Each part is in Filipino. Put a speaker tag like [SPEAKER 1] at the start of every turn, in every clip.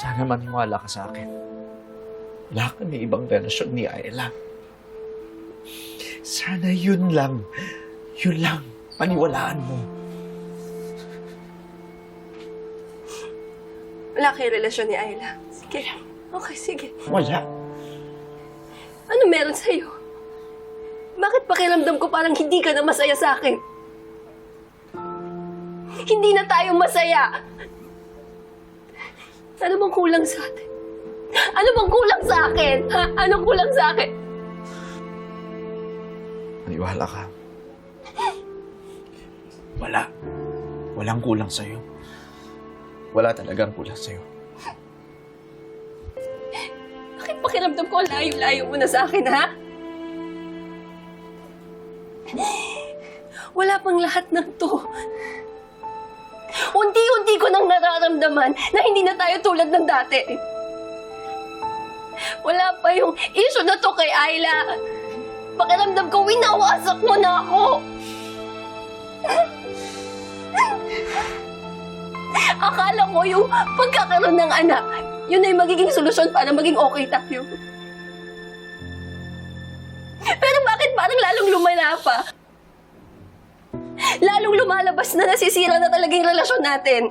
[SPEAKER 1] Sana maniwala ka sa akin. Wala kami ibang relasyon ni Ayla. Sana yun lang. Yun lang. Paniwalaan mo.
[SPEAKER 2] Wala kayo relasyon ni Ayla. Sige. Okay, sige.
[SPEAKER 1] Wala.
[SPEAKER 2] Ano meron sa'yo? Bakit pakiramdam ko parang hindi ka na masaya sa akin? Hindi na tayo masaya. Ano bang kulang sa atin? Ano bang kulang sa akin? Ha? Anong kulang sa akin?
[SPEAKER 1] Maniwala ka. Wala. Walang kulang sa'yo. Wala talagang kulang sa'yo.
[SPEAKER 2] Bakit pakiramdam ko layo-layo mo na sa akin, ha? Wala pang lahat ng to. Unti-unti ko nang nararamdaman na hindi na tayo tulad ng dati. Wala pa yung issue na to kay Ayla. Pakiramdam ko, winawasak mo na ako. Akala ko yung pagkakaroon ng anak, yun ay magiging solusyon para maging okay tayo. Pero bakit parang lalong lumala pa? Lalong lumalabas na nasisira na talaga yung relasyon natin.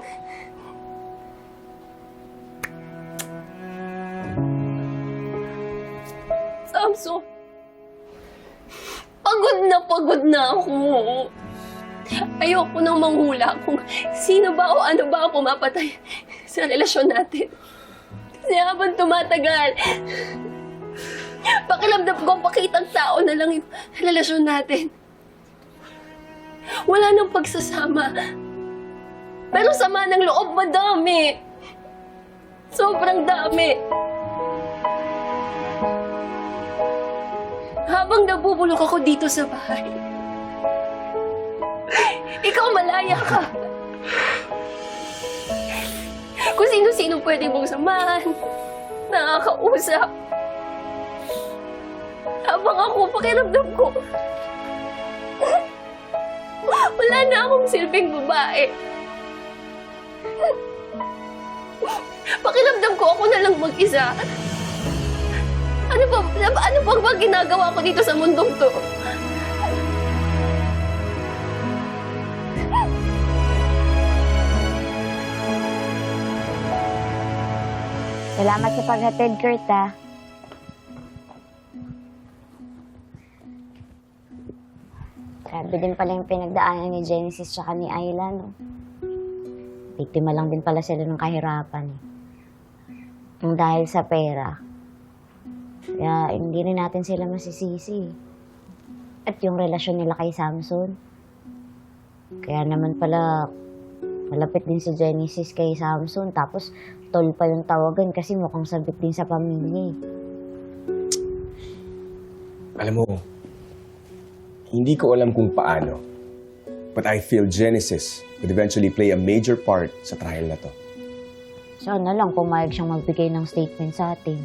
[SPEAKER 2] Samso, pagod na pagod na ako. Ayoko nang manghula kung sino ba o ano ba ang pumapatay sa relasyon natin. Kasi habang tumatagal, pakiramdam ko ang pakitang tao na lang yung relasyon natin. Wala nang pagsasama. Pero sama ng loob, madami. Sobrang dami. Habang nabubulok ako dito sa bahay, ikaw malaya ka. Kung sino-sino pwede mong samahan, nakakausap. Habang ako, pakiramdam ko, wala na akong silbing babae. Pakiramdam ko ako na lang mag-isa. Ano ba, ano ba ba ginagawa ko dito sa mundong to?
[SPEAKER 3] Salamat sa paghatid, Kurt, ah. Grabe din pala yung pinagdaanan ni Genesis tsaka ni Ayla, no? Biktima lang din pala sila ng kahirapan, eh. Yung dahil sa pera. Kaya hindi rin natin sila masisisi. At yung relasyon nila kay Samson. Kaya naman pala, malapit din si Genesis kay Samson. Tapos, tol pa yung tawagan kasi mukhang sabit din sa pamilya eh.
[SPEAKER 4] Alam mo, hindi ko alam kung paano, but I feel Genesis would eventually play a major part sa trial na to.
[SPEAKER 3] Sana lang pumayag siyang magbigay ng statement sa atin.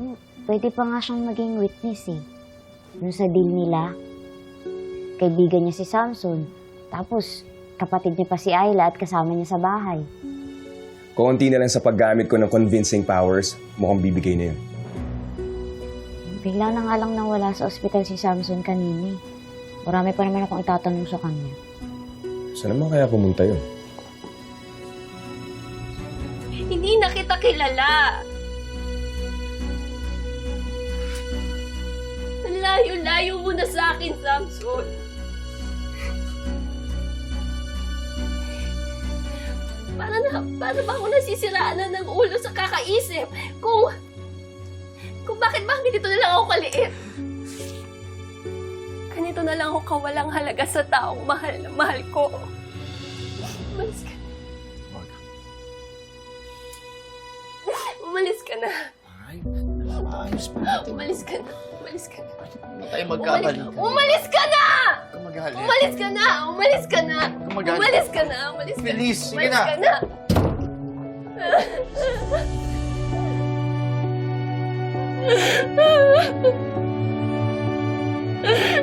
[SPEAKER 3] Hmm, pwede pa nga siyang maging witness eh. Yung sa deal nila, kaibigan niya si Samson. Tapos, kapatid niya pa si Ayla at kasama niya sa bahay.
[SPEAKER 4] Konti na lang sa paggamit ko ng convincing powers, mukhang bibigay na yun.
[SPEAKER 3] Bigla na nga lang nawala sa ospital si Samson kanina eh. Marami pa naman akong itatanong sa kanya.
[SPEAKER 4] Saan naman kaya pumunta yun?
[SPEAKER 2] Hindi na kita kilala. Ang layo-layo mo na sa akin, Samson. Para na, para ba ako nasisiraan na ng ulo sa kakaisip kung bakit ba ganito na lang ako kaliit? Ganito na lang ako kawalang halaga sa taong mahal na mahal ko. Umalis ka. Umalis ka na.
[SPEAKER 1] Ay, ayos pa.
[SPEAKER 2] Umalis ka na. Umalis ka na.
[SPEAKER 1] Hindi tayo
[SPEAKER 2] Umalis,
[SPEAKER 1] magkabalikan.
[SPEAKER 2] umalis ka na!
[SPEAKER 1] Huwag ka magalit.
[SPEAKER 2] Umalis ka na! Umalis ka na!
[SPEAKER 1] Huwag ka magalit.
[SPEAKER 2] Umalis ka na! Umalis ka na!
[SPEAKER 1] Bilis, sige
[SPEAKER 2] Umalis
[SPEAKER 1] na.
[SPEAKER 2] ka na! 嗯 嗯